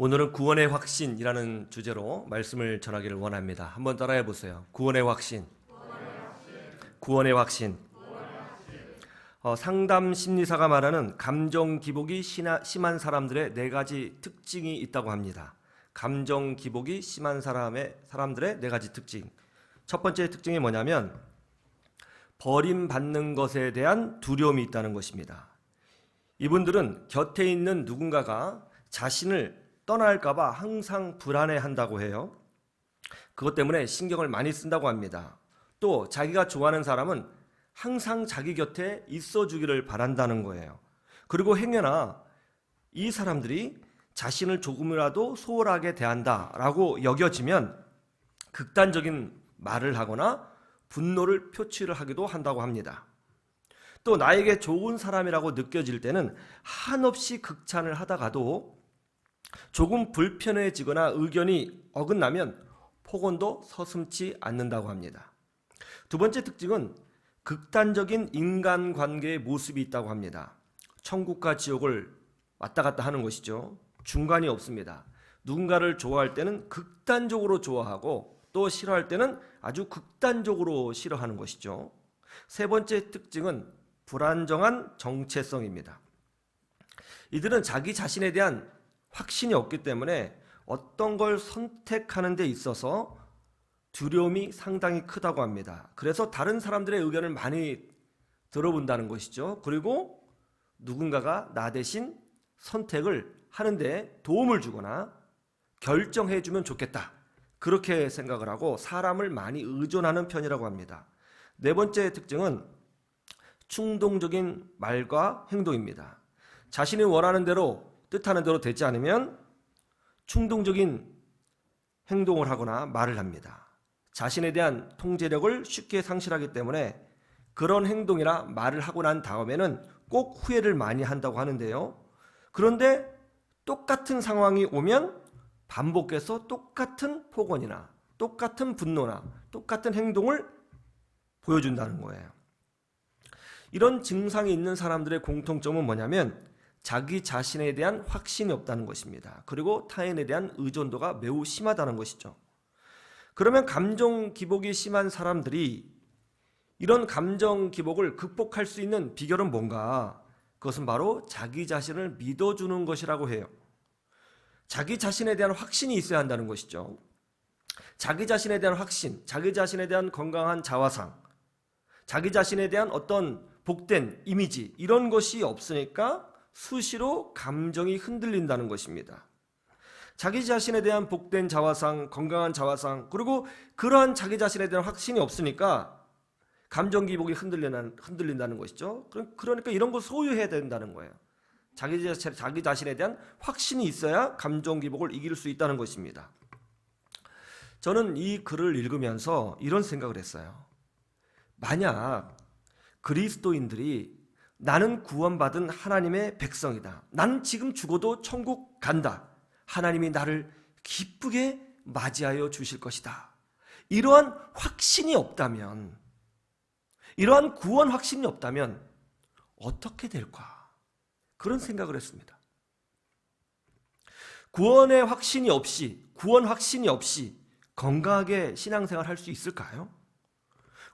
오늘은 구원의 확신이라는 주제로 말씀을 전하기를 원합니다. 한번 따라해 보세요. 구원의 확신. 구원의 확신. 어, 상담 심리사가 말하는 감정 기복이 심하- 심한 사람들의 네 가지 특징이 있다고 합니다. 감정 기복이 심한 사람의 사람들의 네 가지 특징. 첫 번째 특징이 뭐냐면 버림받는 것에 대한 두려움이 있다는 것입니다. 이분들은 곁에 있는 누군가가 자신을 떠날까봐 항상 불안해한다고 해요. 그것 때문에 신경을 많이 쓴다고 합니다. 또 자기가 좋아하는 사람은 항상 자기 곁에 있어 주기를 바란다는 거예요. 그리고 행여나 이 사람들이 자신을 조금이라도 소홀하게 대한다라고 여겨지면 극단적인 말을 하거나 분노를 표출을 하기도 한다고 합니다. 또 나에게 좋은 사람이라고 느껴질 때는 한없이 극찬을 하다가도 조금 불편해지거나 의견이 어긋나면 폭언도 서슴지 않는다고 합니다. 두 번째 특징은 극단적인 인간관계의 모습이 있다고 합니다. 천국과 지옥을 왔다 갔다 하는 것이죠. 중간이 없습니다. 누군가를 좋아할 때는 극단적으로 좋아하고 또 싫어할 때는 아주 극단적으로 싫어하는 것이죠. 세 번째 특징은 불안정한 정체성입니다. 이들은 자기 자신에 대한 확신이 없기 때문에 어떤 걸 선택하는 데 있어서 두려움이 상당히 크다고 합니다. 그래서 다른 사람들의 의견을 많이 들어본다는 것이죠. 그리고 누군가가 나 대신 선택을 하는데 도움을 주거나 결정해 주면 좋겠다. 그렇게 생각을 하고 사람을 많이 의존하는 편이라고 합니다. 네 번째 특징은 충동적인 말과 행동입니다. 자신이 원하는 대로 뜻하는 대로 되지 않으면 충동적인 행동을 하거나 말을 합니다. 자신에 대한 통제력을 쉽게 상실하기 때문에 그런 행동이나 말을 하고 난 다음에는 꼭 후회를 많이 한다고 하는데요. 그런데 똑같은 상황이 오면 반복해서 똑같은 폭언이나 똑같은 분노나 똑같은 행동을 보여준다는 거예요. 이런 증상이 있는 사람들의 공통점은 뭐냐면 자기 자신에 대한 확신이 없다는 것입니다. 그리고 타인에 대한 의존도가 매우 심하다는 것이죠. 그러면 감정 기복이 심한 사람들이 이런 감정 기복을 극복할 수 있는 비결은 뭔가? 그것은 바로 자기 자신을 믿어주는 것이라고 해요. 자기 자신에 대한 확신이 있어야 한다는 것이죠. 자기 자신에 대한 확신, 자기 자신에 대한 건강한 자화상, 자기 자신에 대한 어떤 복된 이미지, 이런 것이 없으니까 수시로 감정이 흔들린다는 것입니다. 자기 자신에 대한 복된 자화상, 건강한 자화상, 그리고 그러한 자기 자신에 대한 확신이 없으니까 감정 기복이 흔들린다는 것이죠. 그러니까 이런 걸 소유해야 된다는 거예요. 자기, 자신, 자기 자신에 대한 확신이 있어야 감정 기복을 이길 수 있다는 것입니다. 저는 이 글을 읽으면서 이런 생각을 했어요. 만약 그리스도인들이 나는 구원받은 하나님의 백성이다. 나는 지금 죽어도 천국 간다. 하나님이 나를 기쁘게 맞이하여 주실 것이다. 이러한 확신이 없다면, 이러한 구원 확신이 없다면 어떻게 될까? 그런 생각을 했습니다. 구원의 확신이 없이, 구원 확신이 없이 건강하게 신앙생활 할 수 있을까요?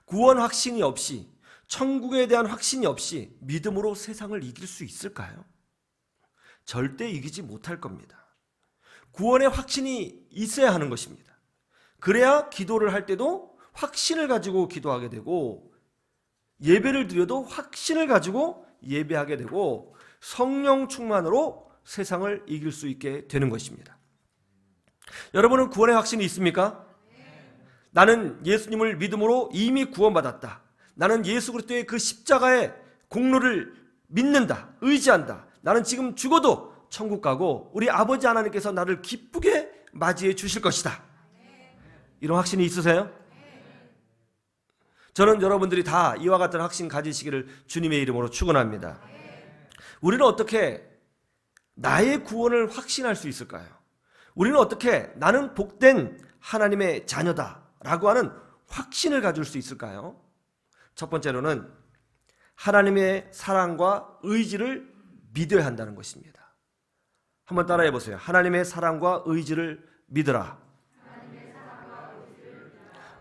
구원 확신이 없이, 천국에 대한 확신이 없이 믿음으로 세상을 이길 수 있을까요? 절대 이기지 못할 겁니다. 구원의 확신이 있어야 하는 것입니다. 그래야 기도를 할 때도 확신을 가지고 기도하게 되고 예배를 드려도 확신을 가지고 예배하게 되고 성령 충만으로 세상을 이길 수 있게 되는 것입니다. 여러분은 구원의 확신이 있습니까? 나는 예수님을 믿음으로 이미 구원받았다. 나는 예수 그리스도의 그 십자가의 공로를 믿는다. 의지한다. 나는 지금 죽어도 천국 가고 우리 아버지 하나님께서 나를 기쁘게 맞이해 주실 것이다. 이런 확신이 있으세요? 저는 여러분들이 다 이와 같은 확신 가지시기를 주님의 이름으로 축원합니다. 우리는 어떻게 나의 구원을 확신할 수 있을까요? 우리는 어떻게 나는 복된 하나님의 자녀다라고 하는 확신을 가질 수 있을까요? 첫 번째로는 하나님의 사랑과 의지를 믿어야 한다는 것입니다. 한번 따라해 보세요. 하나님의 사랑과 의지를 믿으라.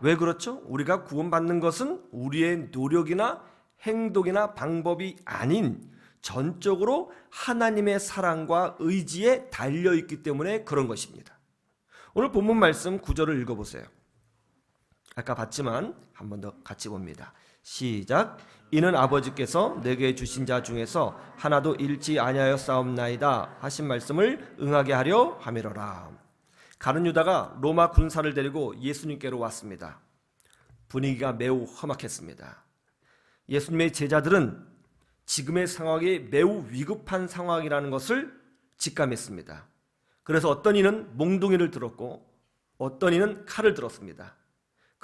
왜 그렇죠? 우리가 구원받는 것은 우리의 노력이나 행동이나 방법이 아닌 전적으로 하나님의 사랑과 의지에 달려 있기 때문에 그런 것입니다. 오늘 본문 말씀 구절을 읽어 보세요. 아까 봤지만 한 번 더 같이 봅니다. 시작. 이는 아버지께서 내게 주신 자 중에서 하나도 잃지 아니하여 싸움나이다 하신 말씀을 응하게 하려 함이로라. 가룟 유다가 로마 군사를 데리고 예수님께로 왔습니다. 분위기가 매우 험악했습니다. 예수님의 제자들은 지금의 상황이 매우 위급한 상황이라는 것을 직감했습니다. 그래서 어떤 이는 몽둥이를 들었고 어떤 이는 칼을 들었습니다.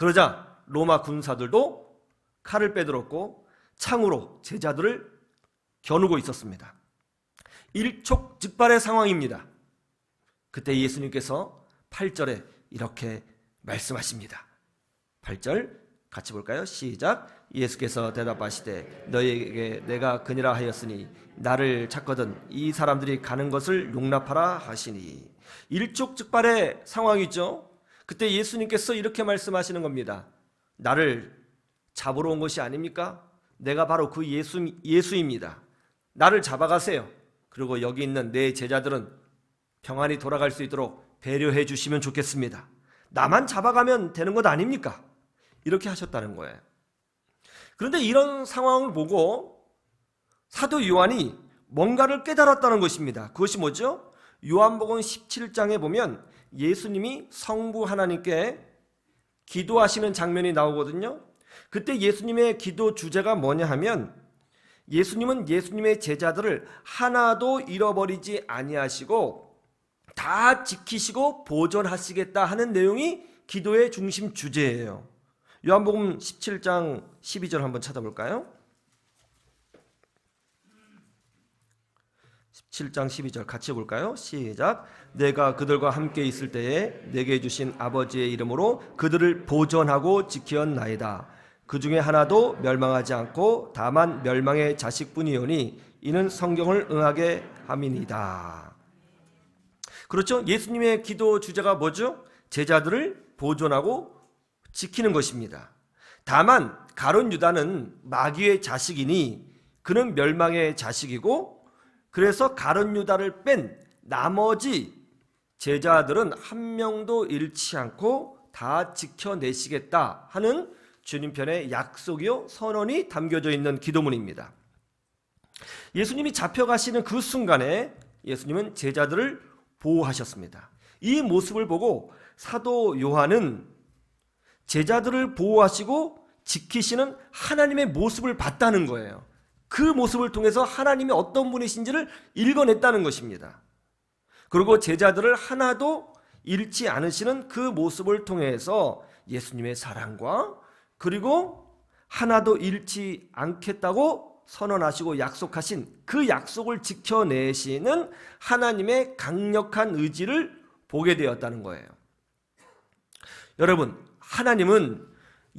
그러자 로마 군사들도 칼을 빼들었고 창으로 제자들을 겨누고 있었습니다. 일촉즉발의 상황입니다. 그때 예수님께서 8절에 이렇게 말씀하십니다. 8절 같이 볼까요? 시작. 예수께서 대답하시되 너희에게 내가 그니라 하였으니 나를 찾거든 이 사람들이 가는 것을 용납하라 하시니 일촉즉발의 상황이죠. 그때 예수님께서 이렇게 말씀하시는 겁니다. 나를 잡으러 온 것이 아닙니까? 내가 바로 그 예수, 예수입니다. 나를 잡아가세요. 그리고 여기 있는 내 제자들은 평안히 돌아갈 수 있도록 배려해 주시면 좋겠습니다. 나만 잡아가면 되는 것 아닙니까? 이렇게 하셨다는 거예요. 그런데 이런 상황을 보고 사도 요한이 뭔가를 깨달았다는 것입니다. 그것이 뭐죠? 요한복음 17장에 보면 예수님이 성부 하나님께 기도하시는 장면이 나오거든요. 그때 예수님의 기도 주제가 뭐냐 하면 예수님은 예수님의 제자들을 하나도 잃어버리지 아니하시고 다 지키시고 보존하시겠다 하는 내용이 기도의 중심 주제예요. 요한복음 17장 12절 한번 찾아볼까요? 17장 12절 같이 볼까요? 시작. 내가 그들과 함께 있을 때에 내게 주신 아버지의 이름으로 그들을 보존하고 지키었나이다. 그 중에 하나도 멸망하지 않고 다만 멸망의 자식뿐이오니 이는 성경을 응하게 함이니다. 그렇죠? 예수님의 기도 주제가 뭐죠? 제자들을 보존하고 지키는 것입니다. 다만 가론 유다는 마귀의 자식이니 그는 멸망의 자식이고 그래서 가론 유다를 뺀 나머지 제자들은 한 명도 잃지 않고 다 지켜내시겠다 하는 주님 편의 약속이요 선언이 담겨져 있는 기도문입니다. 예수님이 잡혀가시는 그 순간에 예수님은 제자들을 보호하셨습니다. 이 모습을 보고 사도 요한은 제자들을 보호하시고 지키시는 하나님의 모습을 봤다는 거예요. 그 모습을 통해서 하나님이 어떤 분이신지를 읽어냈다는 것입니다. 그리고 제자들을 하나도 잃지 않으시는 그 모습을 통해서 예수님의 사랑과 그리고 하나도 잃지 않겠다고 선언하시고 약속하신 그 약속을 지켜내시는 하나님의 강력한 의지를 보게 되었다는 거예요. 여러분, 하나님은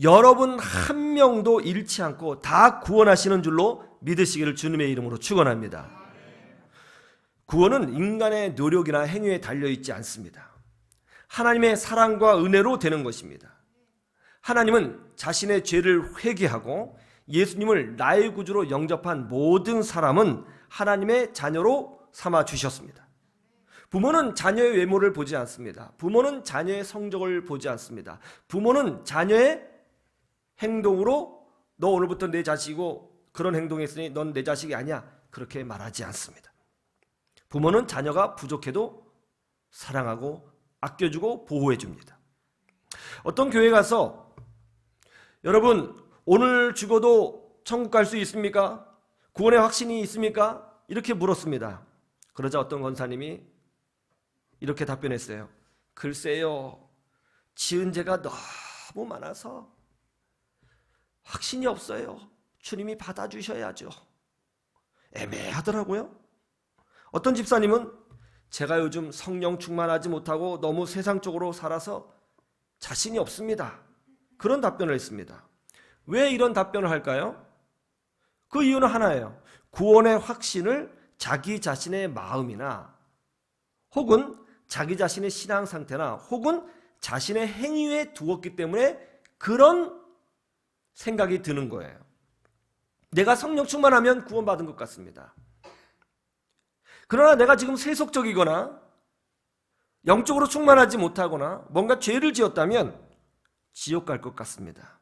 여러분 한 명도 잃지 않고 다 구원하시는 줄로 믿으시기를 주님의 이름으로 축원합니다. 구원은 인간의 노력이나 행위에 달려 있지 않습니다. 하나님의 사랑과 은혜로 되는 것입니다. 하나님은 자신의 죄를 회개하고 예수님을 나의 구주로 영접한 모든 사람은 하나님의 자녀로 삼아 주셨습니다. 부모는 자녀의 외모를 보지 않습니다. 부모는 자녀의 성적을 보지 않습니다. 부모는 자녀의 행동으로 너 오늘부터 내 자식이고 그런 행동했으니 넌 내 자식이 아니야. 그렇게 말하지 않습니다. 부모는 자녀가 부족해도 사랑하고 아껴주고 보호해 줍니다. 어떤 교회 가서 여러분 오늘 죽어도 천국 갈 수 있습니까? 구원의 확신이 있습니까? 이렇게 물었습니다. 그러자 어떤 권사님이 이렇게 답변했어요. 글쎄요, 지은 죄가 너무 많아서 확신이 없어요. 주님이 받아주셔야죠. 애매하더라고요. 어떤 집사님은 제가 요즘 성령 충만하지 못하고 너무 세상적으로 살아서 자신이 없습니다. 그런 답변을 했습니다. 왜 이런 답변을 할까요? 그 이유는 하나예요. 구원의 확신을 자기 자신의 마음이나 혹은 자기 자신의 신앙 상태나 혹은 자신의 행위에 두었기 때문에 그런 생각이 드는 거예요. 내가 성령 충만하면 구원받은 것 같습니다. 그러나 내가 지금 세속적이거나 영적으로 충만하지 못하거나 뭔가 죄를 지었다면 지옥 갈 것 같습니다.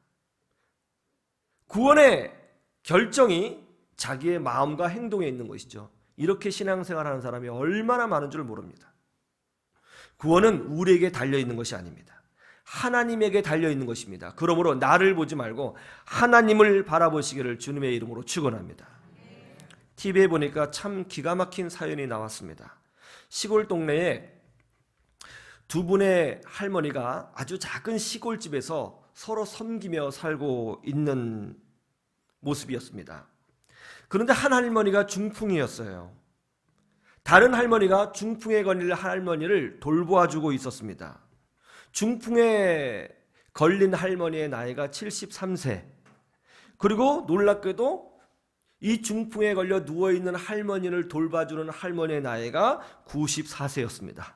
구원의 결정이 자기의 마음과 행동에 있는 것이죠. 이렇게 신앙생활하는 사람이 얼마나 많은 줄 모릅니다. 구원은 우리에게 달려 있는 것이 아닙니다. 하나님에게 달려 있는 것입니다. 그러므로 나를 보지 말고 하나님을 바라보시기를 주님의 이름으로 축원합니다. TV에 보니까 참 기가 막힌 사연이 나왔습니다. 시골 동네에 두 분의 할머니가 아주 작은 시골집에서 서로 섬기며 살고 있는 모습이었습니다. 그런데 한 할머니가 중풍이었어요. 다른 할머니가 중풍에 걸린 할머니를 돌보아주고 있었습니다. 중풍에 걸린 할머니의 나이가 73세. 그리고 놀랍게도 이 중풍에 걸려 누워 있는 할머니를 돌봐주는 할머니의 나이가 94세였습니다.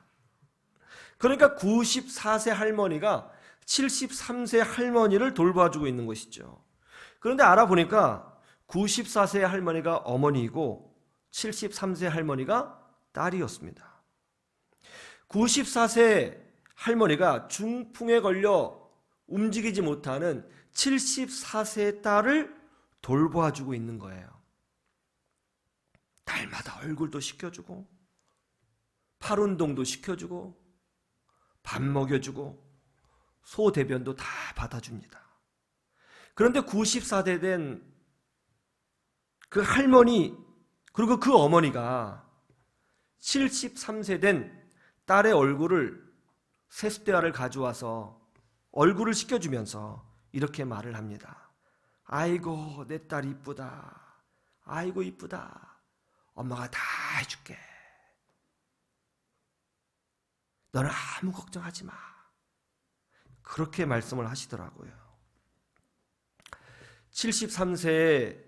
그러니까 94세 할머니가 73세 할머니를 돌봐주고 있는 것이죠. 그런데 알아보니까 94세 할머니가 어머니이고 73세 할머니가 딸이었습니다. 94세 할머니가 중풍에 걸려 움직이지 못하는 74세 딸을 돌봐주고 있는 거예요. 달마다 얼굴도 시켜주고, 팔 운동도 시켜주고, 밥 먹여주고, 소 대변도 다 받아줍니다. 그런데 94대 된 그 할머니, 그리고 그 어머니가 73세 된 딸의 얼굴을 세숫대야를 가져와서 얼굴을 씻겨주면서 이렇게 말을 합니다. 아이고 내 딸 이쁘다. 아이고 이쁘다. 엄마가 다 해줄게. 너는 아무 걱정하지 마. 그렇게 말씀을 하시더라고요. 73세의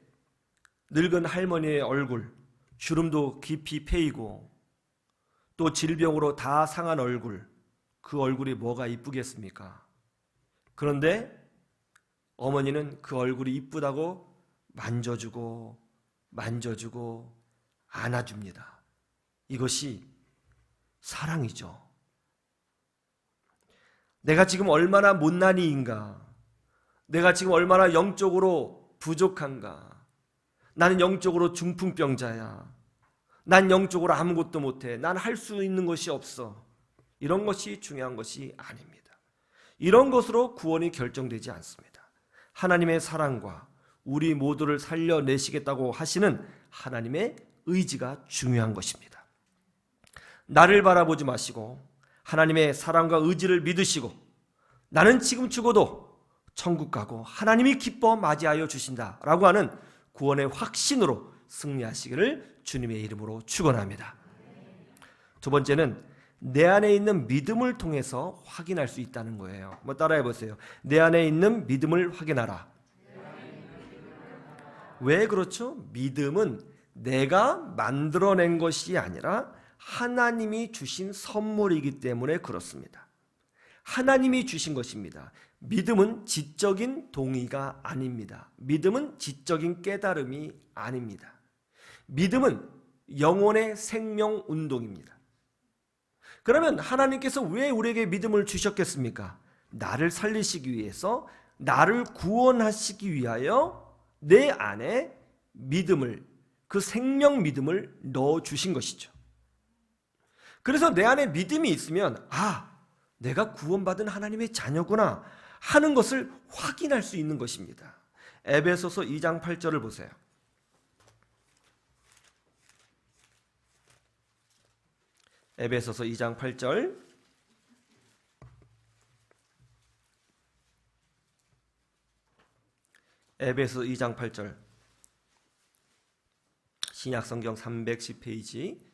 늙은 할머니의 얼굴, 주름도 깊이 패이고 또 질병으로 다 상한 얼굴, 그 얼굴이 뭐가 이쁘겠습니까? 그런데 어머니는 그 얼굴이 이쁘다고 만져주고 만져주고 안아줍니다. 이것이 사랑이죠. 내가 지금 얼마나 못난이인가? 내가 지금 얼마나 영적으로 부족한가? 나는 영적으로 중풍병자야. 난 영적으로 아무것도 못해. 난 할 수 있는 것이 없어. 이런 것이 중요한 것이 아닙니다. 이런 것으로 구원이 결정되지 않습니다. 하나님의 사랑과 우리 모두를 살려내시겠다고 하시는 하나님의 의지가 중요한 것입니다. 나를 바라보지 마시고 하나님의 사랑과 의지를 믿으시고 나는 지금 죽어도 천국 가고 하나님이 기뻐 맞이하여 주신다라고 하는 구원의 확신으로 승리하시기를 주님의 이름으로 축원합니다. 두 번째는 내 안에 있는 믿음을 통해서 확인할 수 있다는 거예요. 뭐 따라해 보세요. 내 안에 있는 믿음을 확인하라. 왜 그렇죠? 믿음은 내가 만들어낸 것이 아니라 하나님이 주신 선물이기 때문에 그렇습니다. 하나님이 주신 것입니다. 믿음은 지적인 동의가 아닙니다. 믿음은 지적인 깨달음이 아닙니다. 믿음은 영혼의 생명 운동입니다. 그러면 하나님께서 왜 우리에게 믿음을 주셨겠습니까? 나를 살리시기 위해서, 나를 구원하시기 위하여 내 안에 믿음을, 그 생명 믿음을 넣어 주신 것이죠. 그래서 내 안에 믿음이 있으면, 아, 내가 구원받은 하나님의 자녀구나 하는 것을 확인할 수 있는 것입니다. 에베소서 2장 8절을 보세요. 에베소서 2장 8절 에베소 2장 8절 신약 성경 310페이지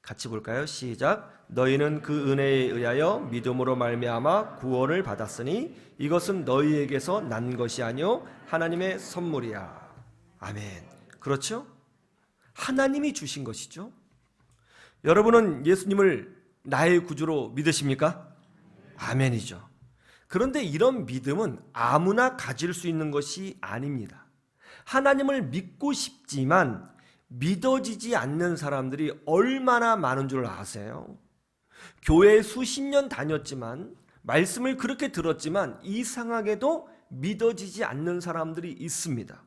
같이 볼까요? 시작. 너희는 그 은혜에 의하여 믿음으로 말미암아 구원을 받았으니 이것은 너희에게서 난 것이 아니요 하나님의 선물이야. 아멘. 그렇죠? 하나님이 주신 것이죠. 여러분은 예수님을 나의 구주로 믿으십니까? 아멘이죠. 그런데 이런 믿음은 아무나 가질 수 있는 것이 아닙니다. 하나님을 믿고 싶지만 믿어지지 않는 사람들이 얼마나 많은 줄 아세요? 교회 수십 년 다녔지만 말씀을 그렇게 들었지만 이상하게도 믿어지지 않는 사람들이 있습니다.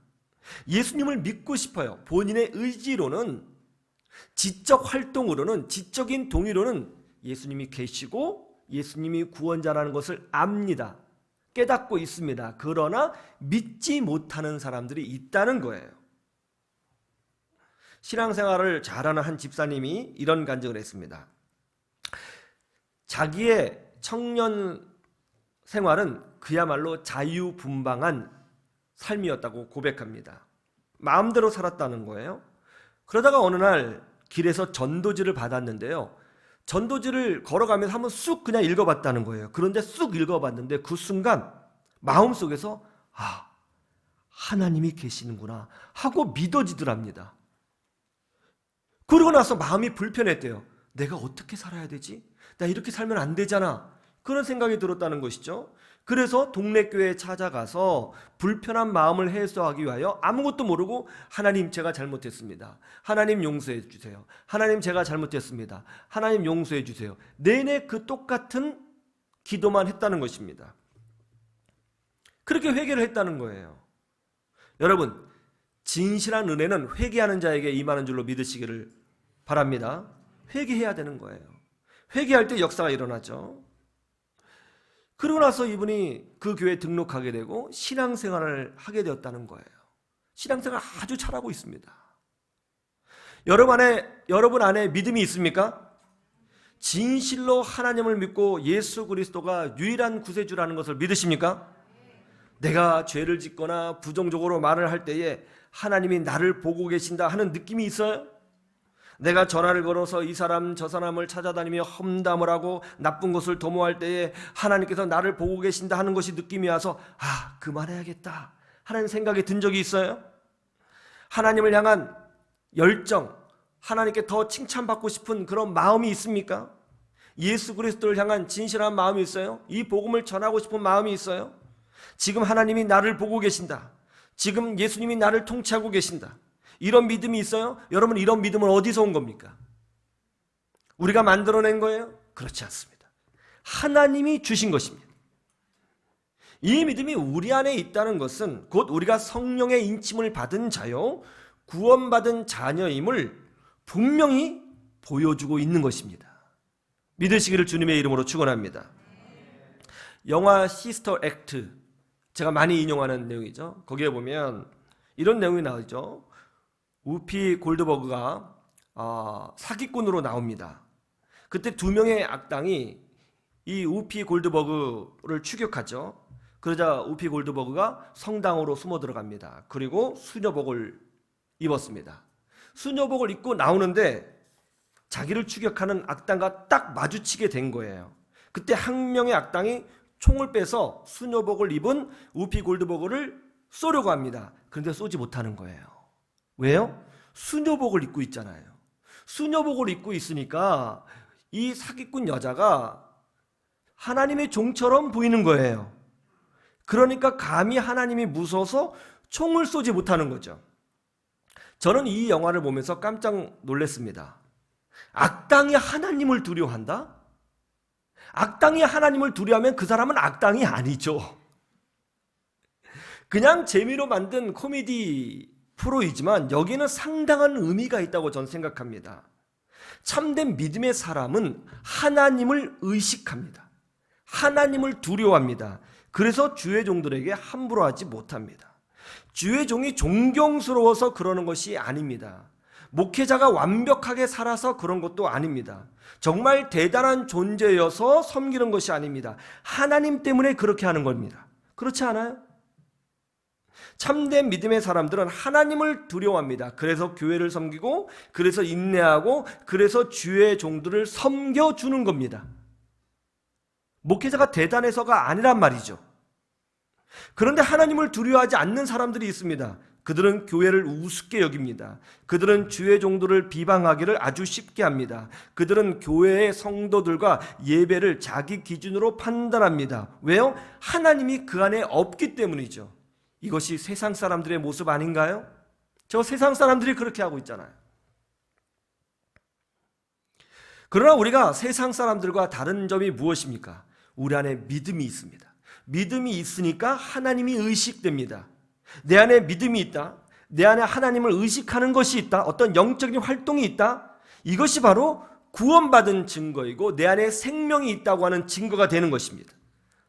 예수님을 믿고 싶어요. 본인의 의지로는 지적 활동으로는 지적인 동의로는 예수님이 계시고 예수님이 구원자라는 것을 압니다. 깨닫고 있습니다. 그러나 믿지 못하는 사람들이 있다는 거예요. 신앙생활을 잘하는 한 집사님이 이런 간증을 했습니다. 자기의 청년 생활은 그야말로 자유분방한 삶이었다고 고백합니다. 마음대로 살았다는 거예요. 그러다가 어느 날 길에서 전도지를 받았는데요. 전도지를 걸어가면서 한번 쑥 그냥 읽어봤다는 거예요. 그런데 쑥 읽어봤는데 그 순간 마음속에서 아 하나님이 계시는구나 하고 믿어지더랍니다. 그러고 나서 마음이 불편했대요. 내가 어떻게 살아야 되지? 나 이렇게 살면 안 되잖아. 그런 생각이 들었다는 것이죠. 그래서 동네 교회에 찾아가서 불편한 마음을 해소하기 위하여 아무것도 모르고 하나님 제가 잘못했습니다. 하나님 용서해 주세요. 하나님 제가 잘못했습니다. 하나님 용서해 주세요. 내내 그 똑같은 기도만 했다는 것입니다. 그렇게 회개를 했다는 거예요. 여러분, 진실한 은혜는 회개하는 자에게 임하는 줄로 믿으시기를 바랍니다. 회개해야 되는 거예요. 회개할 때 역사가 일어나죠. 그러고 나서 이분이 그 교회에 등록하게 되고 신앙생활을 하게 되었다는 거예요. 신앙생활 아주 잘하고 있습니다. 여러분 안에, 여러분 안에 믿음이 있습니까? 진실로 하나님을 믿고 예수 그리스도가 유일한 구세주라는 것을 믿으십니까? 내가 죄를 짓거나 부정적으로 말을 할 때에 하나님이 나를 보고 계신다 하는 느낌이 있어요? 내가 전화를 걸어서 이 사람 저 사람을 찾아다니며 험담을 하고 나쁜 것을 도모할 때에 하나님께서 나를 보고 계신다 하는 것이 느낌이 와서 아 그만해야겠다 하는 생각이 든 적이 있어요? 하나님을 향한 열정, 하나님께 더 칭찬받고 싶은 그런 마음이 있습니까? 예수 그리스도를 향한 진실한 마음이 있어요? 이 복음을 전하고 싶은 마음이 있어요? 지금 하나님이 나를 보고 계신다. 지금 예수님이 나를 통치하고 계신다. 이런 믿음이 있어요? 여러분 이런 믿음은 어디서 온 겁니까? 우리가 만들어낸 거예요? 그렇지 않습니다. 하나님이 주신 것입니다. 이 믿음이 우리 안에 있다는 것은 곧 우리가 성령의 인침을 받은 자요, 구원받은 자녀임을 분명히 보여주고 있는 것입니다. 믿으시기를 주님의 이름으로 축원합니다. 영화 시스터 액트 제가 많이 인용하는 내용이죠. 거기에 보면 이런 내용이 나오죠. 우피 골드버그가 어, 사기꾼으로 나옵니다. 그때 두 명의 악당이 이 우피 골드버그를 추격하죠. 그러자 우피 골드버그가 성당으로 숨어 들어갑니다. 그리고 수녀복을 입었습니다. 수녀복을 입고 나오는데 자기를 추격하는 악당과 딱 마주치게 된 거예요. 그때 한 명의 악당이 총을 빼서 수녀복을 입은 우피 골드버그를 쏘려고 합니다. 그런데 쏘지 못하는 거예요. 왜요? 수녀복을 입고 있잖아요. 수녀복을 입고 있으니까 이 사기꾼 여자가 하나님의 종처럼 보이는 거예요. 그러니까 감히 하나님이 무서워서 총을 쏘지 못하는 거죠. 저는 이 영화를 보면서 깜짝 놀랐습니다. 악당이 하나님을 두려워한다? 악당이 하나님을 두려워하면 그 사람은 악당이 아니죠. 그냥 재미로 만든 코미디 프로이지만 여기는 상당한 의미가 있다고 저는 생각합니다. 참된 믿음의 사람은 하나님을 의식합니다. 하나님을 두려워합니다. 그래서 주의 종들에게 함부로 하지 못합니다. 주의 종이 존경스러워서 그러는 것이 아닙니다. 목회자가 완벽하게 살아서 그런 것도 아닙니다. 정말 대단한 존재여서 섬기는 것이 아닙니다. 하나님 때문에 그렇게 하는 겁니다. 그렇지 않아요? 참된 믿음의 사람들은 하나님을 두려워합니다. 그래서 교회를 섬기고, 그래서 인내하고, 그래서 주의 종들을 섬겨주는 겁니다. 목회자가 대단해서가 아니란 말이죠. 그런데 하나님을 두려워하지 않는 사람들이 있습니다. 그들은 교회를 우습게 여깁니다. 그들은 주의 종도를 비방하기를 아주 쉽게 합니다. 그들은 교회의 성도들과 예배를 자기 기준으로 판단합니다. 왜요? 하나님이 그 안에 없기 때문이죠. 이것이 세상 사람들의 모습 아닌가요? 저 세상 사람들이 그렇게 하고 있잖아요. 그러나 우리가 세상 사람들과 다른 점이 무엇입니까? 우리 안에 믿음이 있습니다. 믿음이 있으니까 하나님이 의식됩니다. 내 안에 믿음이 있다. 내 안에 하나님을 의식하는 것이 있다. 어떤 영적인 활동이 있다. 이것이 바로 구원받은 증거이고 내 안에 생명이 있다고 하는 증거가 되는 것입니다.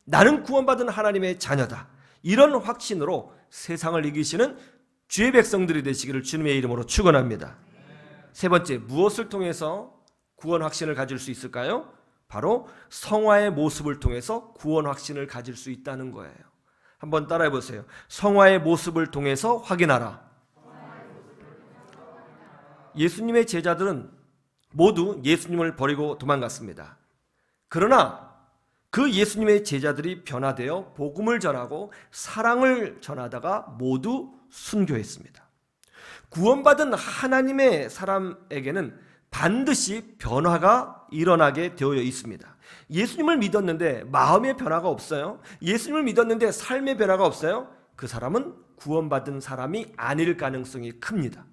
나는 구원받은 하나님의 자녀다. 이런 확신으로 세상을 이기시는 주의 백성들이 되시기를 주님의 이름으로 축원합니다. 세 번째, 무엇을 통해서 구원 확신을 가질 수 있을까요? 바로 성화의 모습을 통해서 구원 확신을 가질 수 있다는 거예요. 한번 따라해 보세요. 성화의 모습을 통해서 확인하라. 예수님의 제자들은 모두 예수님을 버리고 도망갔습니다. 그러나 그 예수님의 제자들이 변화되어 복음을 전하고 사랑을 전하다가 모두 순교했습니다. 구원받은 하나님의 사람에게는 반드시 변화가 일어나게 되어 있습니다. 예수님을 믿었는데 마음의 변화가 없어요. 예수님을 믿었는데 삶의 변화가 없어요. 그 사람은 구원받은 사람이 아닐 가능성이 큽니다.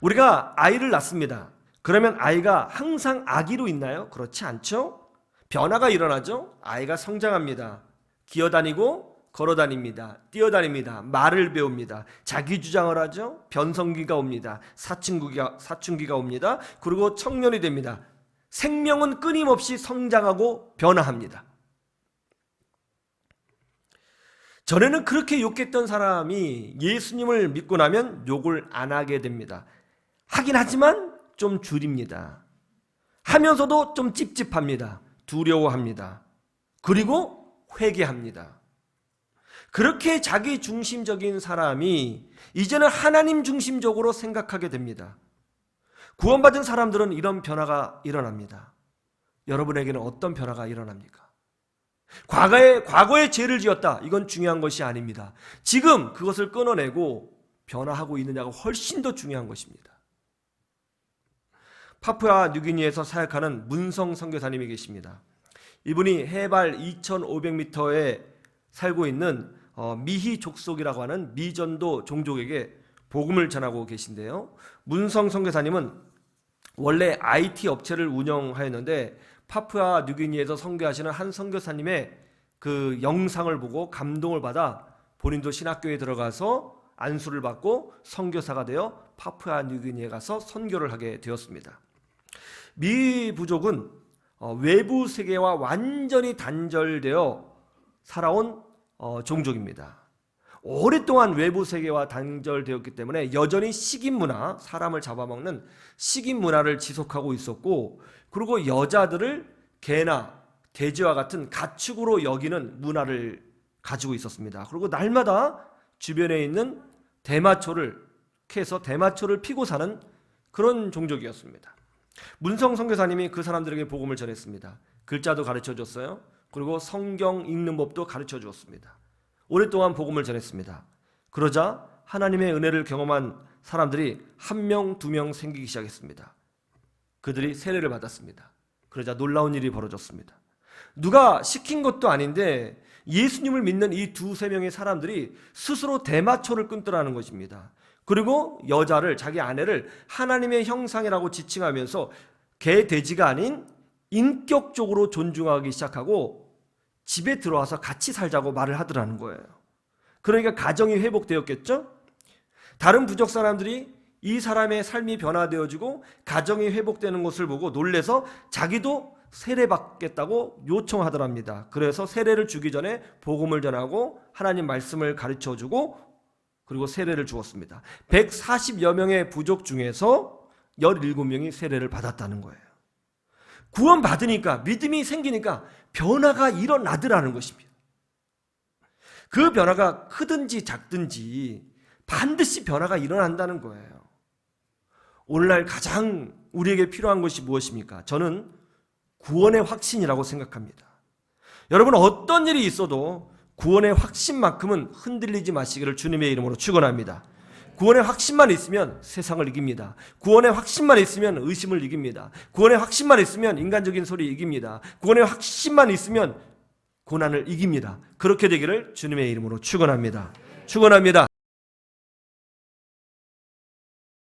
우리가 아이를 낳습니다. 그러면 아이가 항상 아기로 있나요? 그렇지 않죠? 변화가 일어나죠? 아이가 성장합니다. 기어다니고 걸어다닙니다. 뛰어다닙니다. 말을 배웁니다. 자기 주장을 하죠. 변성기가 옵니다. 사춘기가 사춘기가 옵니다. 그리고 청년이 됩니다. 생명은 끊임없이 성장하고 변화합니다. 전에는 그렇게 욕했던 사람이 예수님을 믿고 나면 욕을 안 하게 됩니다. 하긴 하지만 좀 줄입니다. 하면서도 좀 찝찝합니다. 두려워합니다. 그리고 회개합니다. 그렇게 자기 중심적인 사람이 이제는 하나님 중심적으로 생각하게 됩니다. 구원받은 사람들은 이런 변화가 일어납니다. 여러분에게는 어떤 변화가 일어납니까? 과거에, 과거에 죄를 지었다. 이건 중요한 것이 아닙니다. 지금 그것을 끊어내고 변화하고 있느냐가 훨씬 더 중요한 것입니다. 파푸아 뉴기니에서 사역하는 문성 선교사님이 계십니다. 이분이 해발 2,500m에 살고 있는 어, 미희 족속이라고 하는 미전도 종족에게 복음을 전하고 계신데요. 문성 선교사님은 원래 IT 업체를 운영하였는데 파푸아 뉴기니에서 선교하시는 한 선교사님의 그 영상을 보고 감동을 받아 본인도 신학교에 들어가서 안수를 받고 선교사가 되어 파푸아 뉴기니에 가서 선교를 하게 되었습니다. 미 부족은 어, 외부 세계와 완전히 단절되어 살아온 어, 종족입니다. 오랫동안 외부 세계와 단절되었기 때문에 여전히 식인 문화, 사람을 잡아먹는 식인 문화를 지속하고 있었고, 그리고 여자들을 개나 돼지와 같은 가축으로 여기는 문화를 가지고 있었습니다. 그리고 날마다 주변에 있는 대마초를 캐서 대마초를 피고 사는 그런 종족이었습니다. 문성 선교사님이 그 사람들에게 복음을 전했습니다. 글자도 가르쳐 줬어요. 그리고 성경 읽는 법도 가르쳐 주었습니다. 오랫동안 복음을 전했습니다. 그러자 하나님의 은혜를 경험한 사람들이 한 명, 두 명 생기기 시작했습니다. 그들이 세례를 받았습니다. 그러자 놀라운 일이 벌어졌습니다. 누가 시킨 것도 아닌데 예수님을 믿는 이 두세 명의 사람들이 스스로 대마초를 끊더라는 것입니다. 그리고 여자를 자기 아내를 하나님의 형상이라고 지칭하면서 개 돼지가 아닌 인격적으로 존중하기 시작하고 집에 들어와서 같이 살자고 말을 하더라는 거예요. 그러니까 가정이 회복되었겠죠? 다른 부족 사람들이 이 사람의 삶이 변화되어지고 가정이 회복되는 것을 보고 놀래서 자기도 세례받겠다고 요청하더랍니다. 그래서 세례를 주기 전에 복음을 전하고 하나님 말씀을 가르쳐 주고 그리고 세례를 주었습니다. 140여 명의 부족 중에서 17명이 세례를 받았다는 거예요. 구원 받으니까 믿음이 생기니까 변화가 일어나더라는 것입니다. 그 변화가 크든지 작든지 반드시 변화가 일어난다는 거예요. 오늘날 가장 우리에게 필요한 것이 무엇입니까? 저는 구원의 확신이라고 생각합니다. 여러분 어떤 일이 있어도 구원의 확신만큼은 흔들리지 마시기를 주님의 이름으로 축원합니다. 구원의 확신만 있으면 세상을 이깁니다. 구원의 확신만 있으면 의심을 이깁니다. 구원의 확신만 있으면 인간적인 소리 이깁니다. 구원의 확신만 있으면 고난을 이깁니다. 그렇게 되기를 주님의 이름으로 축원합니다. 축원합니다.